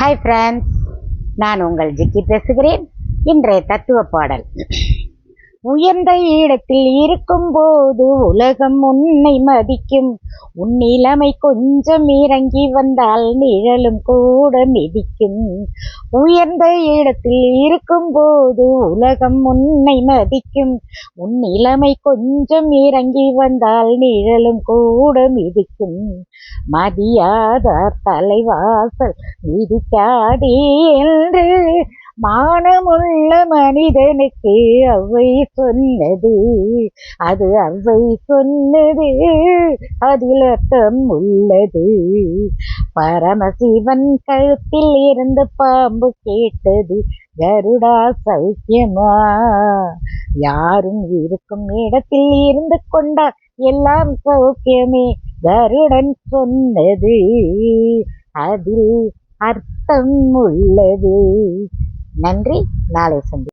Hi friends நான் உங்கள் ஜிக்கி பேசுகிறேன். இன்றைய தத்துவ பாடல். உயர்ந்த இடத்தில் இருக்கும் போது உலகம் உன்னை மதிக்கும். உன் நிலைமை கொஞ்சம் இறங்கி வந்தால் நிழலும் கூட மிதிக்கும். உயர்ந்த இடத்தில் இருக்கும் போது உலகம் உன்னை மதிக்கும். உன் நிலைமை கொஞ்சம் இறங்கி வந்தால் நிழலும் கூட மிதிக்கும். மதியாதார் தலைவாசல் மிதிக்காதே என்று மானமுள்ள மனிதனுக்கு அவ்வை சொன்னது. அது அவ்வை சொன்னது. அதில் அர்த்தம் உள்ளது. பரமசிவன் கழுத்தில் இருந்து பாம்பு கேட்டது கருடா சௌக்கியமா? யாரும் இருக்கும் இடத்தில் இருந்து கொண்டா எல்லாம் சௌக்கியமே? கருடன் சொன்னது. அதில் அர்த்தம் உள்ளது. நன்றி. நாளை சந்தி